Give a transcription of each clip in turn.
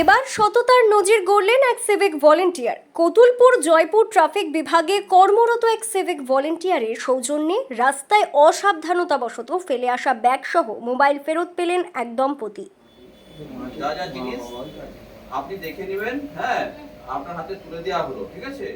এবার সততার নজির গড়লেন এক civic volunteer Kotulpur Joypur traffic বিভাগে কর্মরত এক সিভিক ভলেন্টিয়ারের সৌজন্যে রাস্তায় অসাবধানতাবশত ফেলে আসা ব্যাগ সহ মোবাইল ফেরত পেলেন এক দম্পতি। আপনি দেখে নেবেন হ্যাঁ আপনার হাতে তুলে দেওয়া হলো ঠিক আছে?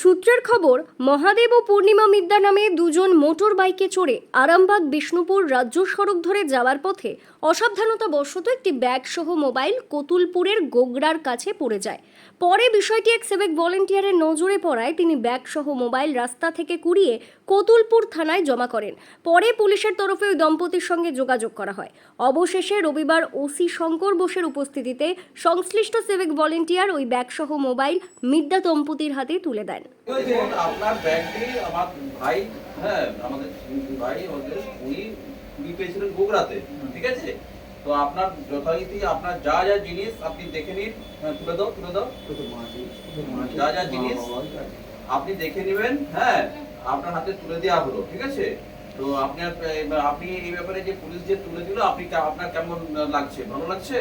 সূত্রের খবর, মহাদেব ও পূর্ণিমা মিদ্যা নামে দুজন মোটর বাইকে চড়ে আরামবাগ, বিষ্ণুপুর রাজ্য সড়ক ধরে যাওয়ার পথে অসাবধানতাবশত একটি ব্যাগ সহ মোবাইল কতুলপুরের গোগড়ার কাছে পড়ে যায়। পরে বিষয়টি এক সেবেক ভলেন্টিয়ারের নজরে পড়ায় তিনি ব্যাগ সহ মোবাইল রাস্তা থেকে কুড়িয়ে কতুলপুর থানায় জমা করেন। পরে পুলিশের তরফে ওই দম্পতির সঙ্গে যোগাযোগ করা হয়। অবশেষে রবিবার ওসি শঙ্কর বোসের উপস্থিতিতে সংশ্লিষ্ট সেবেক ভলেন্টিয়ার ওই ব্যাগ সহ মোবাইল মিদ্যা দম্পতির হাতে তুলে দেন দেখুন আপনার ব্যাগটি আমার ভাই হ্যাঁ আমাদের ভাই উনি পেয়েছিলেন গোগড়াতে ঠিক আছে? তো আপনার যথারীতি আপনার যা যা জিনিস আপনি দেখে নিন হ্যাঁ, তুলে দাও তুলে দাও। যা যা জিনিস আপনি দেখে নেবেন হ্যাঁ আপনার হাতে তুলে দেওয়া হলো ঠিক আছে? তো আপনার আপনি এই ব্যাপারে যে পুলিশ যে তুলে দিল আপনি আপনার কেমন লাগছে? ভালো লাগছে?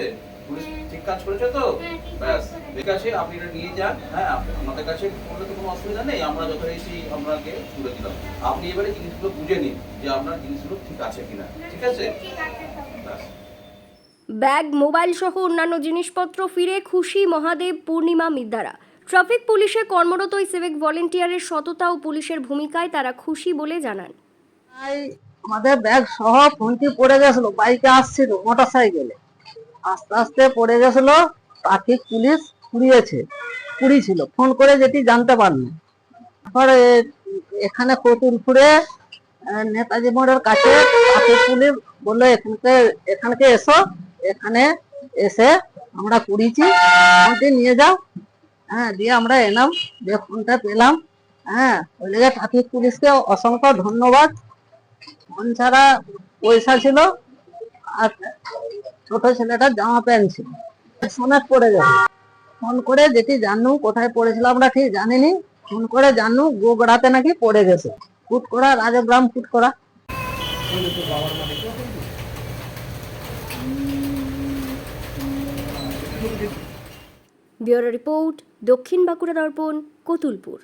পুলিশ ঠিক কাজ করেছে তো? হ্যাঁ, ব্যাস ঠিক আছে আপনি এটা নিয়ে যান হ্যাঁ আমাদের কাছে করলে তো কোনো অসুবিধা নেই আমরা যথারীতি আপনাকে তুলে দিলাম। আপনি এবারে জিনিসগুলো বুঝে নিন যে আপনার জিনিসগুলো ঠিক আছে কিনা ঠিক আছে? ব্যাস। ব্যাগ মোবাইল সহ অন্যান্য জিনিসপত্র ফিরে খুশি মহাদেব পূর্ণিমা মিদ্যারা ট্রাফিক পুলিশে কর্মরত ওই সিভিক ভলেন্টিয়ারের সততা ও পুলিশের ভূমিকায় তারা খুশি বলে জানান। আমাদের ব্যাগ সহ ফোনটি পড়ে গেছিল বাইকে আসছিল মোটর সাইকেলে আস্তে আস্তে পড়ে গেছিল ট্রাফিক পুলিশ কুড়িয়েছে কুড়িয়েছিল ফোন করে যেটি জানতে পারল। তারপরে এখানে কতুলপুরে আহ, নেতাজি মোড়ের কাছে ট্রাফিক পুলিশ বলল এখানকে এখানকে এসো এখানে এসে আমরা কুড়িয়েছি ফোনটি নিয়ে যাও। হ্যাঁ দিয়ে আমরা এলাম যে ফোনটা পেলাম। হ্যাঁ ওই লেগে ট্রাফিক পুলিশকে অসংখ্য ধন্যবাদ। ফোন ছাড়া পয়সা ছিল আর ছোট ছেলেটার জামা প্যান্ট ছিল। সোনার পড়ে গেছে ফোন করে যেটি জানু কোথায় পড়েছিল আমরা ঠিক জানিনি। ফোন করে জানু গোগড়াতে নাকি পড়ে গেছে। ফুটকোড়া রাজগ্রাম ফুটকোড়া ব্যুরো রিপোর্ট, দক্ষিণ বাঁকুড়া দর্পণ কতুলপুর।